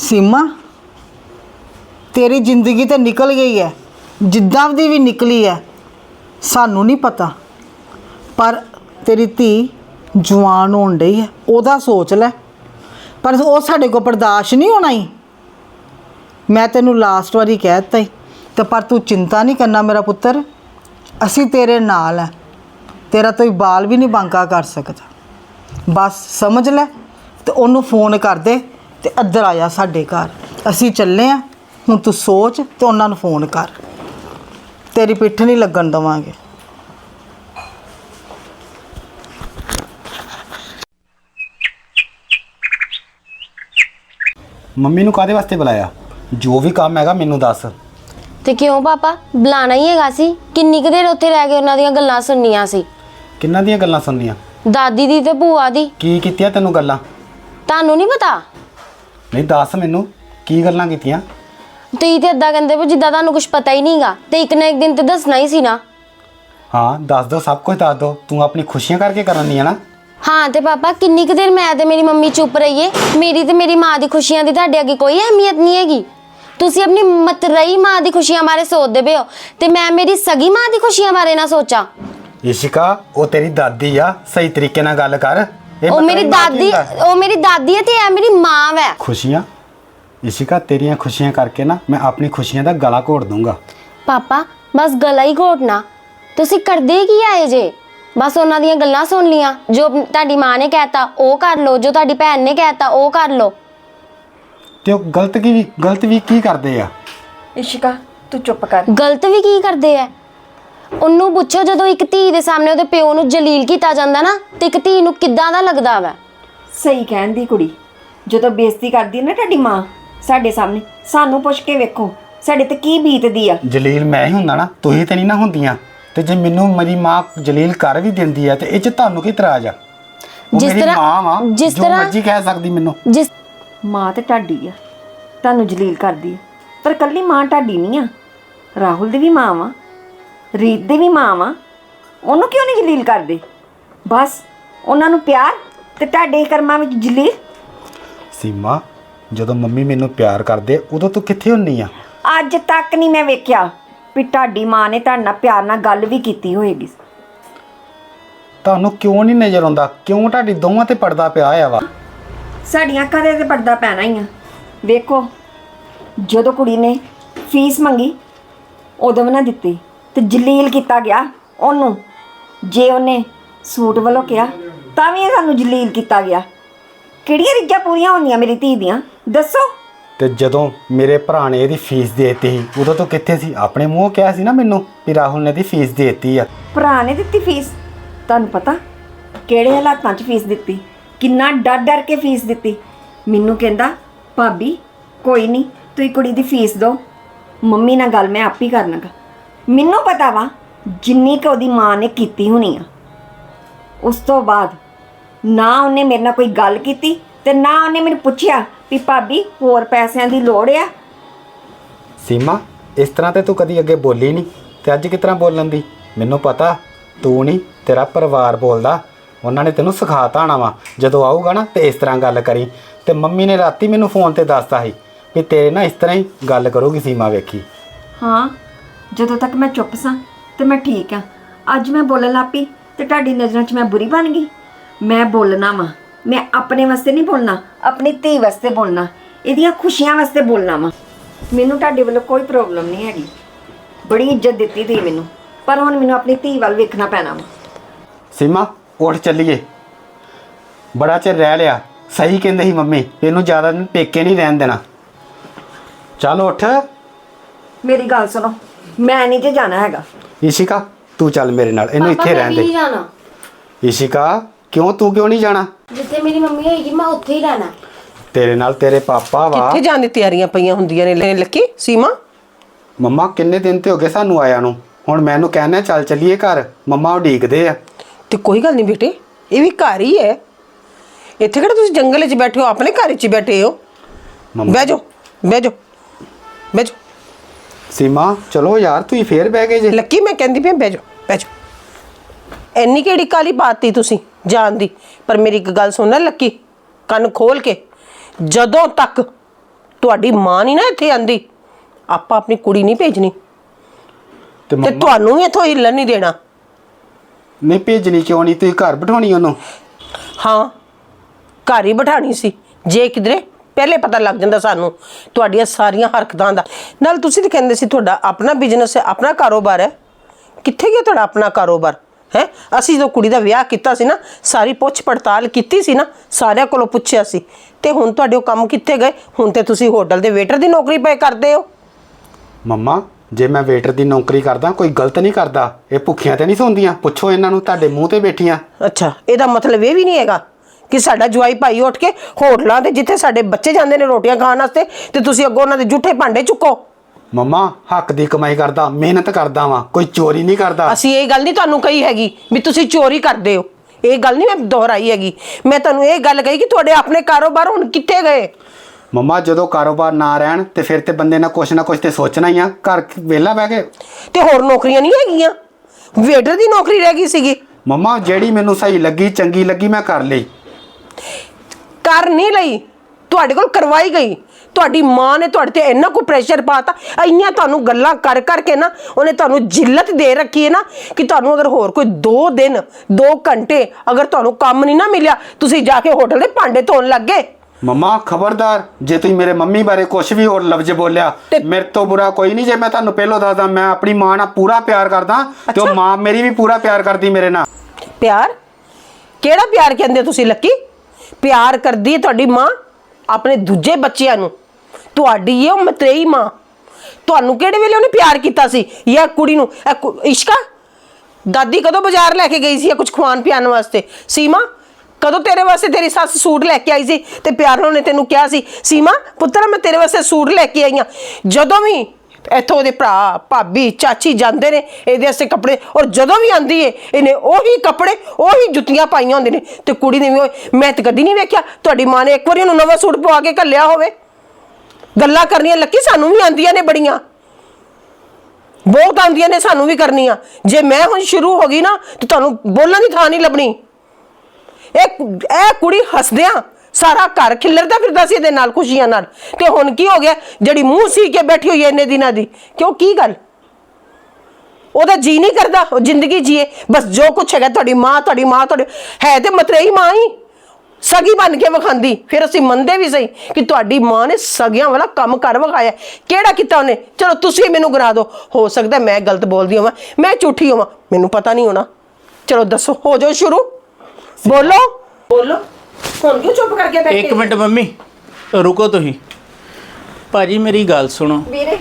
ਸੀਮਾ, ਤੇਰੀ ਜ਼ਿੰਦਗੀ ਤਾਂ ਨਿਕਲ ਗਈ ਹੈ। ਜਿੱਦਾਂ ਦੀ ਵੀ ਨਿਕਲੀ ਹੈ, ਸਾਨੂੰ ਨਹੀਂ ਪਤਾ। ਪਰ ਤੇਰੀ ਧੀ ਜਵਾਨ ਹੋਣ ਡਈ ਹੈ, ਉਹਦਾ ਸੋਚ ਲੈ। ਪਰ ਉਹ ਸਾਡੇ ਕੋਲ ਬਰਦਾਸ਼ਤ ਨਹੀਂ ਹੋਣਾ ਹੀ ਮੈਂ ਤੈਨੂੰ ਲਾਸਟ ਵਾਰੀ ਕਹਿ ਦਿੱਤਾ ਈ, ਤੇ ਪਰ ਤੂੰ ਚਿੰਤਾ ਨਹੀਂ ਕਰਨਾ ਮੇਰਾ ਪੁੱਤਰ। ਅਸੀਂ ਤੇਰੇ ਨਾਲ ਹੈ। ਤੇਰਾ ਕੋਈ ਬਾਲ ਵੀ ਨਹੀਂ ਬਾਂਕਾ ਕਰ ਸਕਦਾ। ਬਸ ਸਮਝ ਲੈ ਤੇ ਉਹਨੂੰ ਫੋਨ ਕਰ ਦੇ। ਤੇ ਇੱਧਰ ਆ ਜਾ ਸਾਡੇ ਘਰ। ਅਸੀਂ ਚੱਲੇ ਆ। ਹੁਣ ਤੂੰ ਸੋਚ ਤੇ ਉਹਨਾਂ ਨੂੰ ਫੋਨ ਕਰ। ਤੇਰੀ ਪਿੱਠ ਨਹੀਂ ਲੱਗਣ ਦਵਾਂਗੇ। ਮੰਮੀ ਨੂੰ ਕਾਦੇ ਵਾਸਤੇ ਬੁਲਾਇਆ? ਜੋ ਵੀ ਕੰਮ ਹੈਗਾ ਮੈਨੂੰ ਦੱਸ। ਤੇ ਕਿਉਂ ਪਾਪਾ? ਬੁਲਾਣਾ ਹੀ ਹੈਗਾ ਸੀ। ਕਿੰਨੀ ਕੁ ਦੇਰ ਉੱਥੇ ਰਹਿ ਕੇ ਉਹਨਾਂ ਦੀਆਂ ਗੱਲਾਂ ਸੁਣਨੀਆਂ ਸੀ? ਕਿੰਨਾਂ ਦੀਆਂ ਗੱਲਾਂ ਸੁਣਨੀਆਂ? ਦਾਦੀ ਦੀ ਤੇ ਭੂਆ ਦੀ। ਕੀ ਕੀਤੀਆਂ ਤੈਨੂੰ ਗੱਲਾਂ? ਤੁਹਾਨੂੰ ਨਹੀਂ ਪਤਾ? ਨਹੀਂ ਦੱਸ ਮੈਨੂੰ ਕੀ ਗੱਲਾਂ ਕੀਤੀਆਂ? ਤੁਸੀਂ ਤੇ ਏਦਾਂ ਕਹਿੰਦੇ ਵੀ ਜਿੱਦਾਂ ਤੁਹਾਨੂੰ ਕੁਝ ਪਤਾ ਹੀ ਨਹੀਂਗਾ ਤੇ ਇੱਕ ਨਾ ਇੱਕ ਦਿਨ ਤੇ ਦੱਸਣਾ ਹੀ ਸੀ ਨਾ। ਹਾਂ ਦੱਸ ਦੋ ਸਭ ਕੁਝ ਦੱਸ ਦੋ ਤੂੰ ਆਪਣੀ ਖੁਸ਼ੀਆਂ ਕਰਕੇ ਕਰਨੀ ਹੈ ਨਾ? ਹਾਂ ਤੇ ਪਾਪਾ ਕਿੰਨੀ ਕੁ ਦੇਰ ਮੈਂ ਤੇ ਮੇਰੀ ਮੰਮੀ ਚੁੱਪ ਰਹੀਏ? ਮੇਰੀ ਤੇ ਮੇਰੀ ਮਾਂ ਦੀ ਖੁਸ਼ੀਆਂ ਦੀ ਤੁਹਾਡੇ ਅੱਗੇ ਕੋਈ ਅਹਿਮੀਅਤ ਨਹੀਂ ਹੈਗੀ। ਤੁਸੀਂ ਆਪਣੀ ਮਤਰਈ ਮਾਂ ਦੀ ਖੁਸ਼ੀਆਂ ਬਾਰੇ ਸੋਚਦੇ ਪਏ ਹੋ ਤੇ ਮੈਂ ਮੇਰੀ ਸਗੀ ਮਾਂ ਦੀ ਖੁਸ਼ੀਆਂ ਬਾਰੇ ਨਾ ਸੋਚਾਂ। ਇਸ਼ਿਕਾ ਉਹ ਤੇਰੀ ਦਾਦੀ ਆ ਸਹੀ ਤਰੀਕੇ ਨਾਲ ਗੱਲ ਕਰ। ਇਹ ਉਹ ਮੇਰੀ ਕੀ ਦਾਦੀ ਹੁੰਦਾ। ਉਹ ਮੇਰੀ ਦਾਦੀ ਹੈ ਤੇ ਇਹ ਮੇਰੀ ਮਾਂ ਵੈ। ਖੁਸ਼ੀਆਂ? ਇਸ਼ਿਕਾ ਤੇਰੀਆਂ ਖੁਸ਼ੀਆਂ ਕਰਕੇ ਨਾ ਮੈਂ ਆਪਣੀ ਖੁਸ਼ੀਆਂ ਦਾ ਗਲਾ ਘੋੜ ਦੂੰਗਾ। ਪਾਪਾ ਬਸ ਗਲਾ ਹੀ ਘੋਟਣਾ। ਤੁਸੀਂ ਕਰਦੇ ਕੀ ਆਏ ਜੇ? ਬਸ ਉਹਨਾਂ ਦੀਆਂ ਗੱਲਾਂ ਸੁਣ ਲੀਆਂ। ਜੋ ਤੁਹਾਡੀ ਮਾਂ ਨੇ ਕਹਿਤਾ ਉਹ ਕਰ ਲਓ। ਜੋ ਤੁਹਾਡੀ ਭੈਣ ਨੇ ਕਹਿਤਾ ਉਹ ਕਰ ਲਓ। ਤੇ ਉਹ ਗਲਤ ਕੀ ਵੀ ਗਲਤ ਵੀ ਕੀ ਕਰਦੇ ਆ? ਇਸ਼ਿਕਾ ਤੂੰ ਚੁੱਪ ਕਰ। ਗਲਤ ਵੀ ਕੀ ਕਰਦੇ ਐ ਉਹਨੂੰ ਪੁੱਛੋ ਜਦੋਂ ਇੱਕ ਧੀ ਦੇ ਸਾਹਮਣੇ ਉਹਦੇ ਪਿਓ ਨੂੰ ਜਲੀਲ ਕੀਤਾ ਜਾਂਦਾ ਨਾ ਤੇ ਇੱਕ ਧੀ ਨੂੰ ਕਿੱਦਾਂ ਦਾ ਲੱਗਦਾ ਵੈ? ਸਹੀ ਕਹਿੰਦੀ ਕੁੜੀ ਜਦੋਂ ਬੇਇੱਜ਼ਤੀ ਕਰਦੀ ਹੈ ਨਾ ਤੁਹਾਡੀ ਮਾਂ ਸਾਡੇ ਸਾਹਮਣੇ ਸਾਨੂੰ ਪੁੱਛ ਕੇ ਵੇਖੋ ਸਾਡੇ ਤੇ ਕੀ ਬੀਤਦੀ ਆ? ਜਲੀਲ ਮੈਂ ਹੀ ਹੁੰਦਾ ਨਾ ਤੁਸੀਂ ਤੇ ਨਹੀਂ ਨਾ ਹੁੰਦੀਆਂ। ਤੇ ਜੇ ਮੈਨੂੰ ਮੇਰੀ ਮਾਂ ਜਲੀਲ ਕਰ ਵੀ ਦਿੰਦੀ ਆ ਤੇ ਇਹ ਚ ਤੁਹਾਨੂੰ ਕੀ ਇਤਰਾਜ਼ ਆ? ਉਹ ਜਿਸ ਮੇਰੀ ਤਰ੍ਹਾਂ- ਮਾਂ ਵਾ ਜਿਸ ਜੋ ਤਰ੍ਹਾਂ- ਮਰਜ਼ੀ ਕਹਿ ਸਕਦੀ ਮੈਨੂੰ। ਜਿਸ ਮਾਂ ਤੇ ਢਾਡੀ ਆ ਤੁਹਾਨੂੰ ਜਲੀਲ ਕਰਦੀ ਆ ਪਰ ਕੱਲੀ ਮਾਂ ਢਾਡੀ ਨਹੀਂ ਆ ਰਾਹੁਲ ਦੀ ਵੀ ਮਾਂ ਵਾ। ਰੀਤ ਦੀ ਵੀ ਮਾਂ ਵਾ। ਉਹਨੂੰ ਕਿਉਂ ਨਹੀਂ ਜਲੀਲ ਕਰਦੇ? ਬਸ ਉਹਨਾਂ ਨੂੰ ਪਿਆਰ ਤੇ ਤੁਹਾਡੇ ਕਰਮਾਂ ਵਿੱਚ ਜਲੀਲ। ਸੀਮਾ ਜਦੋਂ ਮੰਮੀ ਮੈਨੂੰ ਪਿਆਰ ਕਰਦੇ ਉਦੋਂ ਤੂੰ ਕਿੱਥੇ ਹੁੰਨੀ ਆ? ਅੱਜ ਤੱਕ ਨਹੀਂ ਮੈਂ ਵੇਖਿਆ ਵੀ ਤੁਹਾਡੀ ਮਾਂ ਨੇ ਤੁਹਾਡੇ ਨਾਲ ਪਿਆਰ ਨਾਲ ਗੱਲ ਵੀ ਕੀਤੀ ਹੋਏਗੀ। ਤੁਹਾਨੂੰ ਕਿਉਂ ਨਹੀਂ ਨਜ਼ਰ ਆਉਂਦਾ? ਕਿਉਂ ਤੁਹਾਡੀ ਦੋਵਾਂ ਤੇ ਪਰਦਾ ਪਿਆ ਆ ਵਾ? ਸਾਡੀਆਂ ਅੱਖਾਂ ਤੇ ਪਰਦਾ ਪੈਣਾ ਹੀ ਆ। ਵੇਖੋ ਜਦੋਂ ਕੁੜੀ ਨੇ ਫੀਸ ਮੰਗੀ ਉਦੋਂ ਵੀ ਨਾ ਦਿੱਤੀ। ਤੇ ਜਲੀਲ ਕੀਤਾ ਗਿਆ ਉਹਨੂੰ। ਜੇ ਉਹਨੇ ਸੂਟ ਵੱਲੋਂ ਕਿਹਾ ਤਾਂ ਵੀ ਸਾਨੂੰ ਜਲੀਲ ਕੀਤਾ ਗਿਆ। ਕਿਹੜੀਆਂ ਰਿੱਜਾਂ ਪੂਰੀਆਂ ਹੁੰਦੀਆਂ ਮੇਰੀ ਧੀ ਦੀਆਂ? ਦੱਸੋ। ਤੇ ਜਦੋਂ ਮੇਰੇ ਭਰਾ ਨੇ ਇਹਦੀ ਫੀਸ ਦੇ ਦਿੱਤੀ ਸੀ ਉਦੋਂ ਤੂੰ ਕਿੱਥੇ ਸੀ? ਆਪਣੇ ਮੂੰਹੋਂ ਕਿਹਾ ਸੀ ਨਾ ਮੈਨੂੰ ਵੀ ਰਾਹੁਲ ਨੇ ਇਹਦੀ ਫੀਸ ਦੇ ਦਿੱਤੀ ਆ। ਭਰਾ ਨੇ ਦਿੱਤੀ ਫੀਸ? ਤੁਹਾਨੂੰ ਪਤਾ ਕਿਹੜੇ ਹਾਲਾਤਾਂ 'ਚ ਫੀਸ ਦਿੱਤੀ? ਕਿੰਨਾ ਡਰ ਡਰ ਕੇ ਫੀਸ ਦਿੱਤੀ? ਮੈਨੂੰ ਕਹਿੰਦਾ ਭਾਬੀ ਕੋਈ ਨਹੀਂ ਤੁਸੀਂ ਕੁੜੀ ਦੀ ਫੀਸ ਦਿਓ। ਮੰਮੀ ਨਾਲ ਗੱਲ ਮੈਂ ਆਪ ਹੀ ਕਰਨਾਗਾ। ਮੈਨੂੰ ਪਤਾ ਵਾ ਜਿੰਨੀ ਕੁ ਉਹਦੀ ਮਾਂ ਨੇ ਕੀਤੀ ਹੋਣੀ ਆ। ਉਸ ਤੋਂ ਬਾਅਦ ਨਾ ਉਹਨੇ ਮੇਰੇ ਨਾਲ ਕੋਈ ਗੱਲ ਕੀਤੀ ਤੇ ਨਾ ਉਹਨੇ ਮੈਨੂੰ ਪੁੱਛਿਆ ਵੀ ਭਾਬੀ ਹੋਰ ਪੈਸਿਆਂ ਦੀ ਲੋੜ ਆ। ਸੀਮਾ ਇਸ ਤਰ੍ਹਾਂ ਤੇ ਤੂੰ ਕਦੀ ਅੱਗੇ ਬੋਲੀ ਨਹੀਂ ਤੇ ਅੱਜ ਕਿਸ ਤਰ੍ਹਾਂ ਬੋਲਣ ਦੀ? ਮੈਨੂੰ ਪਤਾ ਤੂੰ ਨਹੀਂ ਤੇਰਾ ਪਰਿਵਾਰ ਬੋਲਦਾ। ਉਹਨਾਂ ਨੇ ਤੈਨੂੰ ਸਿਖਾਤਾ ਆਣਾ ਵਾ। ਜਦੋਂ ਆਊਗਾ ਨਾ ਤੇ ਇਸ ਤਰ੍ਹਾਂ ਗੱਲ ਕਰੀ। ਤੇ ਮੰਮੀ ਨੇ ਰਾਤੀ ਮੈਨੂੰ ਫੋਨ ਤੇ ਦੱਸਤਾ ਸੀ ਵੀ ਤੇਰੇ ਨਾਲ ਇਸ ਤਰ੍ਹਾਂ ਹੀ ਗੱਲ ਕਰੂਗੀ ਸੀਮਾ ਵੇਖੀ। ਹਾਂ ਜਦੋਂ ਤੱਕ ਮੈਂ ਚੁੱਪ ਸਾਂ ਤੇ ਮੈਂ ਠੀਕ ਆ। ਅੱਜ ਮੈਂ ਬੋਲਣ ਲੱਪੀ ਤੇ ਤੁਹਾਡੀ ਨਜ਼ਰਾਂ 'ਚ ਮੈਂ ਬੁਰੀ ਬਣ ਗਈ। ਮੈਂ ਬੋਲਣਾ ਵਾ। ਮੈਂ ਆਪਣੇ ਵਾਸਤੇ ਨਹੀਂ ਬੋਲਣਾ ਆਪਣੀ ਧੀ ਵਾਸਤੇ ਬੋਲਣਾ ਇਹਦੀਆਂ ਖੁਸ਼ੀਆਂ ਵਾਸਤੇ ਬੋਲਣਾ ਵਾ। ਮੈਨੂੰ ਤੁਹਾਡੇ ਵੱਲੋਂ ਕੋਈ ਪ੍ਰੋਬਲਮ ਨਹੀਂ ਹੈਗੀ। ਬੜੀ ਇੱਜ਼ਤ ਦਿੱਤੀ ਤੀ ਮੈਨੂੰ ਪਰ ਹੁਣ ਮੈਨੂੰ ਆਪਣੀ ਧੀ ਵੱਲ ਵੇਖਣਾ ਪੈਣਾ ਵਾ। ਸੀਮਾ ਉੱਠ ਚੱਲੀਏ। ਬੜਾ ਚਿਰ ਰਹਿ ਲਿਆ। ਸਹੀ ਕਹਿੰਦੇ ਸੀ ਮੰਮੀ ਇਹਨੂੰ ਜ਼ਿਆਦਾ ਦਿਨ ਪੇਕੇ ਨਹੀਂ ਰਹਿਣ ਦੇਣਾ। ਚੱਲ ਉੱਠ। ਮੇਰੀ ਗੱਲ ਸੁਣੋ। ਮੈਂ ਨਹੀਂ ਜੇ ਜਾਣਾ ਹੈਗਾ। ਇਸ਼ਿਕਾ ਤੂੰ ਚੱਲ ਮੇਰੇ ਨਾਲ ਇਹਨੂੰ ਇੱਥੇ ਰਹਿਣ ਦੇ। ਨਹੀਂ ਜਾਣਾ। ਇਸ਼ਿਕਾ ਕਿਉਂ ਤੂੰ ਕਿਉਂ ਨਹੀਂ ਜਾਣਾ? ਜਿੱਥੇ ਮੇਰੀ ਮੰਮੀ ਹੋਏਗੀ ਮੈਂ ਉੱਥੇ ਹੀ ਰਹਿਣਾ। ਤੇਰੇ ਨਾਲ ਤੇਰੇ ਪਾਪਾ ਵਾ। ਕਿੱਥੇ ਜਾਣ ਦੀ ਤਿਆਰੀਆਂ ਪਈਆਂ ਹੁੰਦੀਆਂ ਨੇ ਲੈ- ਲੱਕੀ ਸੀਮਾ? ਮੰਮਾ ਕਿੰਨੇ ਦਿਨ ਤੇ ਹੋ ਗਏ ਸਾਨੂੰ ਆਇਆ ਨੂੰ? ਹੁਣ ਮੈਨੂੰ ਕਹਿਣਾ ਚੱਲ ਚੱਲੀਏ ਘਰ। ਮੰਮਾ ਉਡੀਕਦੇ ਆ। ਤੇ ਕੋਈ ਗੱਲ ਨਹੀਂ ਬੇਟੇ ਇਹ ਵੀ ਘਰ ਹੀ ਹੈ। ਇੱਥੇ ਕਿਹੜਾ ਤੁਸੀਂ ਜੰਗਲ 'ਚ ਬੈਠੇ ਹੋ ਆਪਣੇ ਘਰ 'ਚ ਹੀ ਬੈਠੇ ਹੋ। ਮੰਮਾ। ਬਹਿ ਜਾਓ ਬਹਿ ਜਾਓ ਬਹਿ ਜਾਓ। ਸੀਮਾ ਚਲੋ ਯਾਰ ਤੂੰ ਫੇਰ ਬਹਿ ਗਏ ਜੇ। ਲੱਕੀ ਮੈਂ ਕਹਿੰਦੀ ਪਈ ਬਹਿ ਜਾਓ ਬਹਿ ਜਾਓ। ਇੰਨੀ ਕਿਹੜੀ ਕਾਲੀ ਬਾਤੀ ਤੁਸੀਂ ਜਾਣ ਦੀ? ਪਰ ਮੇਰੀ ਇੱਕ ਗੱਲ ਸੁਣ ਲੈ ਲੱਕੀ ਕੰਨ ਖੋਲ ਕੇ। ਜਦੋਂ ਤੱਕ ਤੁਹਾਡੀ ਮਾਂ ਨਹੀਂ ਨਾ ਇੱਥੇ ਆਂਦੀ ਆਪਾਂ ਆਪਣੀ ਕੁੜੀ ਨਹੀਂ ਭੇਜਣੀ। ਤੇ ਤੇ ਮੰਮਾ ਤੁਹਾਨੂੰ ਵੀ ਇੱਥੋਂ ਹਿੱਲਣ ਨਹੀਂ ਦੇਣਾ। ਨਹੀਂ ਭੇਜਣੀ ਕਿਉਂ ਨਹੀਂ? ਤੁਸੀਂ ਘਰ ਬਿਠਾਉਣੀ ਉਹਨੂੰ? ਹਾਂ ਘਰ ਹੀ ਬਿਠਾਣੀ ਸੀ। ਜੇ ਕਿਧਰੇ ਪਹਿਲੇ ਪਤਾ ਲੱਗ ਜਾਂਦਾ ਸਾਨੂੰ ਤੁਹਾਡੀਆਂ ਸਾਰੀਆਂ ਹਰਕਤਾਂ ਦਾ। ਨਾਲ ਤੁਸੀਂ ਤਾਂ ਕਹਿੰਦੇ ਸੀ ਤੁਹਾਡਾ ਆਪਣਾ ਬਿਜ਼ਨਸ ਹੈ ਆਪਣਾ ਕਾਰੋਬਾਰ ਹੈ। ਕਿੱਥੇ ਗਿਆ ਤੁਹਾਡਾ ਆਪਣਾ ਕਾਰੋਬਾਰ? ਹੈ? ਅਸੀਂ ਜਦੋਂ ਕੁੜੀ ਦਾ ਵਿਆਹ ਕੀਤਾ ਸੀ ਨਾ ਸਾਰੀ ਪੁੱਛ ਪੜਤਾਲ ਕੀਤੀ ਸੀ ਨਾ ਸਾਰਿਆਂ ਕੋਲੋਂ ਪੁੱਛਿਆ ਸੀ। ਤੇ ਹੁਣ ਤੁਹਾਡੇ ਉਹ ਕੰਮ ਕਿੱਥੇ ਗਏ? ਹੁਣ ਤੇ ਤੁਸੀਂ ਹੋਟਲ ਦੇ ਵੇਟਰ ਦੀ ਨੌਕਰੀ ਪਏ ਕਰਦੇ ਹੋ। ਮੰਮਾ ਜੇ ਮੈਂ ਵੇਟਰ ਦੀ ਨੌਕਰੀ ਕਰਦਾ ਕੋਈ ਗਲਤ ਨਹੀਂ ਕਰਦਾ। ਇਹ ਭੁੱਖੀਆਂ ਤੇ ਨਹੀਂ ਸੌਂਦੀਆਂ। ਪੁੱਛੋ ਇਹਨਾਂ ਨੂੰ ਤੁਹਾਡੇ ਮੂੰਹ ਤੇ ਬੈਠੀਆਂ। ਅੱਛਾ ਇਹਦਾ ਮਤਲਬ ਇਹ ਵੀ ਨਹੀਂ ਹੈਗਾ ਕਿ ਸਾਡਾ ਜਵਾਈ ਭਾਈ ਉੱਠ ਕੇ ਹੋਟਲਾਂ ਤੇ ਜਿੱਥੇ ਸਾਡੇ ਬੱਚੇ ਜਾਂਦੇ ਨੇ ਰੋਟੀਆਂ ਖਾਣ ਵਾਸਤੇ ਤੇ ਤੁਸੀਂ ਅੱਗੋਂ ਉਹਨਾਂ ਦੇ ਜੂਠੇ ਭਾਂਡੇ ਚੁੱਕੋ। ਮੰਮਾ ਹੱਕ ਦੀ ਕਮਾਈ ਕਰਦਾ ਮਿਹਨਤ ਕਰਦਾ ਵਾਂ ਕੋਈ ਚੋਰੀ ਨਹੀਂ ਕਰਦਾ। ਅਸੀਂ ਇਹ ਗੱਲ ਨਹੀਂ ਤੁਹਾਨੂੰ ਕਹੀ ਹੈਗੀ ਵੀ ਤੁਸੀਂ ਚੋਰੀ ਕਰਦੇ ਹੋ। ਇਹ ਗੱਲ ਨਹੀਂ ਮੈਂ ਦੁਹਰਾਈ ਹੈਗੀ। ਮੈਂ ਤੁਹਾਨੂੰ ਇਹ ਗੱਲ ਕਹੀ ਕਿ ਤੁਹਾਡੇ ਆਪਣੇ ਕਾਰੋਬਾਰ ਹੁਣ ਕਿੱਥੇ ਗਏ? ਮੰਮਾ ਜਦੋਂ ਕਾਰੋਬਾਰ ਨਾ ਰਹਿਣ ਤੇ ਫਿਰ ਤੇ ਬੰਦੇ ਨੇ ਕੁਛ ਨਾ ਕੁਛ ਤੇ ਸੋਚਣਾ ਹੀ ਆ। ਘਰ ਵਿਹਲਾ ਬਹਿ ਕੇ। ਤੇ ਹੋਰ ਨੌਕਰੀਆਂ ਨਹੀਂ ਹੈਗੀਆਂ? ਵੇਟਰ ਦੀ ਨੌਕਰੀ ਰਹਿ ਗਈ ਸੀਗੀ। ਮੰਮਾ ਜਿਹੜੀ ਮੈਨੂੰ ਸਹੀ ਲੱਗੀ ਚੰਗੀ ਲੱਗੀ ਮੈਂ ਕਰ ਲਈ। ਕਰ ਨਹੀਂ ਲਈ। ਤੁਹਾਡੇ ਕੋਲ ਕਰਵਾਈ ਗਈ। ਤੁਹਾਡੀ ਮਾਂ ਨੇ ਤੁਹਾਡੇ ਤੇ ਇੰਨਾ ਕੋ ਪ੍ਰੈਸ਼ਰ ਪਾਤਾ। ਇੰਨੀਆਂ ਤੁਹਾਨੂੰ ਗੱਲਾਂ ਕਰ ਕਰਕੇ ਨਾ ਉਹਨੇ ਤੁਹਾਨੂੰ ਜਿੱਲਤ ਦੇ ਰੱਖੀ ਹੈ ਨਾ ਕਿ ਤੁਹਾਨੂੰ ਅਗਰ ਹੋਰ ਕੋਈ 2 ਦਿਨ 2 ਘੰਟੇ ਅਗਰ ਤੁਹਾਨੂੰ ਕੰਮ ਨਹੀਂ ਨਾ ਮਿਲਿਆ ਤੁਸੀਂ ਜਾ ਕੇ ਹੋਟਲ ਦੇ ਭਾਂਡੇ ਧੋਣ ਲੱਗ ਗਏ। ਮੰਮਾ ਖਬਰਦਾਰ ਜੇ ਤੁਸੀਂ ਮੇਰੇ ਮੰਮੀ ਬਾਰੇ ਕੁਝ ਵੀ ਹੋਰ ਲਫ਼ਜ਼ ਬੋਲਿਆ ਮੇਰੇ ਤੋਂ ਬੁਰਾ ਕੋਈ ਨਹੀਂ ਜੇ ਮੈਂ ਤੁਹਾਨੂੰ ਪਹਿਲਾਂ ਦੱਸਦਾ ਮੈਂ ਆਪਣੀ ਮਾਂ ਨਾਲ ਪੂਰਾ ਪਿਆਰ ਕਰਦਾ ਤੇ ਉਹ। ਮਾਂ ਮੇਰੀ ਵੀ ਪੂਰਾ ਪਿਆਰ ਕਰਦੀ ਮੇਰੇ ਨਾਲ। ਪਿਆਰ? ਕਿਹੜਾ ਪਿਆਰ ਕਹਿੰਦੇ ਤੁਸੀਂ ਲੱਕੀ? ਪਿਆਰ ਕਰਦੀ ਹੈ ਤੁਹਾਡੀ ਮਾਂ ਆਪਣੇ ਦੂਜੇ ਬੱਚਿਆਂ ਨੂੰ। ਤੁਹਾਡੀ ਇਹ ਉਹ ਮਤਰੇਈ ਮਾਂ। ਤੁਹਾਨੂੰ ਕਿਹੜੇ ਵੇਲੇ ਉਹਨੇ ਪਿਆਰ ਕੀਤਾ ਸੀ? ਜਾਂ ਕੁੜੀ ਨੂੰ? ਇਸ਼ਕਾ, ਦਾਦੀ ਕਦੋਂ ਬਾਜ਼ਾਰ ਲੈ ਕੇ ਗਈ ਸੀ ਇਹ ਕੁਝ ਖਵਾਉਣ ਪਿਆਉਣ ਵਾਸਤੇ? ਸੀਮਾ, ਕਦੋਂ ਤੇਰੇ ਵਾਸਤੇ ਤੇਰੀ ਸੱਸ ਸੂਟ ਲੈ ਕੇ ਆਈ ਸੀ? ਤੇ ਪਿਆਰ ਨਾਲ ਉਹਨੇ ਤੈਨੂੰ ਕਿਹਾ ਸੀ, ਸੀਮਾ, ਪੁੱਤਰ, ਮੈਂ ਤੇਰੇ ਵਾਸਤੇ ਸੂਟ ਲੈ ਕੇ ਆਈ ਹਾਂ। ਜਦੋਂ ਵੀ ਇੱਥੋਂ ਉਹਦੇ ਭਰਾ, ਭਾਬੀ, ਚਾਚੀ ਜਾਂਦੇ ਨੇ ਇਹਦੇ ਵਾਸਤੇ ਕੱਪੜੇ। ਔਰ ਜਦੋਂ ਵੀ ਆਂਦੀ ਏ, ਇਹਨੇ ਉਹੀ ਕੱਪੜੇ, ਉਹੀ ਜੁੱਤੀਆਂ ਪਾਈਆਂ ਹੁੰਦੇ ਨੇ। ਤੇ ਕੁੜੀ ਨੇ ਵੀ ਉਹ- ਮੈਂ ਤਾਂ ਕਦੀ ਨਹੀਂ ਵੇਖਿਆ, ਤੁਹਾਡੀ ਮਾਂ ਨੇ ਇੱਕ ਵਾਰੀ ਉਹਨੂੰ ਨਵਾਂ ਸੂਟ ਪਵਾ ਕੇ ਘੱਲਿਆ ਹੋਵੇ। ਗੱਲਾਂ ਕਰਨੀਆਂ ਲੱਕੀ, ਸਾਨੂੰ ਵੀ ਆਂਦੀਆਂ ਨੇ ਬੜੀਆਂ। ਬਹੁਤ ਆਂਦੀਆਂ ਨੇ, ਸਾਨੂੰ ਵੀ ਕਰਨੀਆਂ। ਜੇ ਮੈਂ ਹੁਣ ਸ਼ੁਰੂ ਹੋ ਗਈ ਨਾ, ਤੇ ਤੁਹਾਨੂੰ ਬੋਲਣ ਦੀ ਥਾਂ ਨਹੀਂ ਲੱਭਣੀ। ਇਹ ਇਹ ਕੁੜੀ ਹੱਸਦਿਆਂ ਸਾਰਾ ਘਰ ਖਿਲਰਦਾ ਫਿਰਦਾ ਸੀ ਇਹਦੇ ਨਾਲ, ਖੁਸ਼ੀਆਂ ਨਾਲ। ਤੇ ਹੁਣ ਕੀ ਹੋ ਗਿਆ? ਜਿਹੜੀ ਮੂੰਹ ਸੀ ਕੇ ਬੈਠੀ ਹੋਈ ਐ ਇੰਨੇ ਦਿਨਾਂ ਦੀ। ਕਿਉਂ, ਕੀ ਗੱਲ? ਉਹਦਾ ਜੀ ਨਹੀਂ ਕਰਦਾ, ਉਹ ਜ਼ਿੰਦਗੀ ਜੀਏ। ਬਸ ਜੋ ਕੁਛ ਹੈਗਾ, ਤੁਹਾਡੀ ਮਾਂ ਤੁਹਾਡੀ ਮਾਂ, ਤੁਹਾਡੇ ਹੈ ਤੇ ਮਤਰੇਈ ਮਾਂ ਹੀ। ਸਗੀ ਬਣ ਕੇ ਵਿਖਾਂਦੀ। ਫਿਰ ਅਸੀਂ ਮੰਨਦੇ ਵੀ ਸਹੀ ਕਿ ਤੁਹਾਡੀ ਮਾਂ ਨੇ ਸਗਿਆਂ ਵਾਲਾ ਕੰਮ ਕਰ ਵਿਖਾਇਆ। ਕਿਹੜਾ ਕੀਤਾ ਉਹਨੇ? ਚਲੋ, ਤੁਸੀਂ ਮੈਨੂੰ ਗਰਾ ਦਿਓ। ਹੋ ਸਕਦਾ ਮੈਂ ਗਲਤ ਬੋਲਦੀ ਹੋਵਾਂ, ਮੈਂ ਝੂਠੀ ਹੋਵਾਂ। ਮੈਨੂੰ ਪਤਾ ਨਹੀਂ ਹੋਣਾ। ਚਲੋ, ਦੱਸੋ, ਹੋ ਜਾਓ ਸ਼ੁਰੂ। ਬੋਲੋ। ਬੋਲੋ। ਹੁਣ ਕਿਉਂ ਚੁੱਪ ਕਰਕੇ ਬੈਠੇ? ਇੱਕ ਮਿੰਟ ਮੰਮੀ ਰੁਕੋ ਤੁਸੀਂ। ਭਾਜੀ ਮੇਰੀ ਗੱਲ ਸੁਣੋ। ਵੀਰੇ